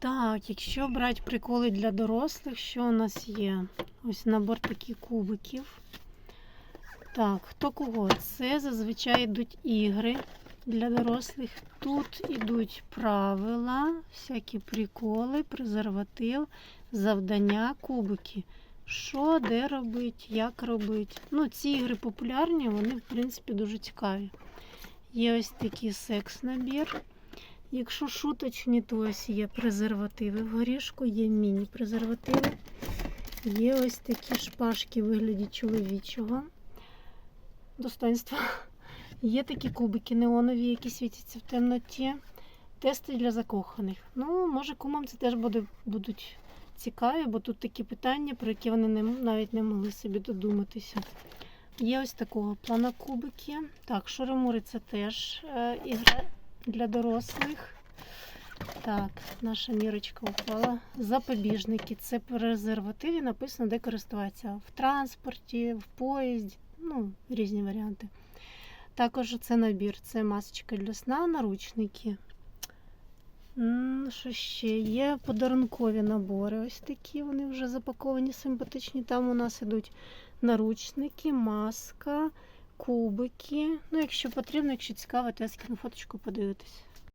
Так, якщо брати приколи для дорослих, що у нас є? Ось набор таких кубиків. Так, хто кого? Це зазвичай йдуть ігри для дорослих. Тут йдуть правила, всякі приколи, презерватив, завдання, кубики. Що, де робити, як робити. Ну, ці ігри популярні, вони, в принципі, дуже цікаві. Є ось такий секс-набір. Якщо шуточні, то ось є презервативи в горішку, є міні-презервативи. Є ось такі шпажки в вигляді чоловічого достоинства. Є такі кубики неонові, які світяться в темноті. Тести для закоханих. Ну, може, кумам це теж буде, будуть цікаві, бо тут такі питання, про які вони не, навіть не могли собі додуматися. Є ось такого плана кубики. Так, шуримури це теж е, ігра для дорослих. Так, наша мірочка упала. Запобіжники це презервативи, написано, де користуватися в транспорті, в поїзді, ну, різні варіанти. Також це набір, це масочка для сна, наручники. Що ще? Є подарункові набори. Ось такі вони вже запаковані, симпатичні. Там у нас ідуть наручники, маска, кубики. Ну, якщо потрібно, якщо цікаво, то я скину фоточку подивитись.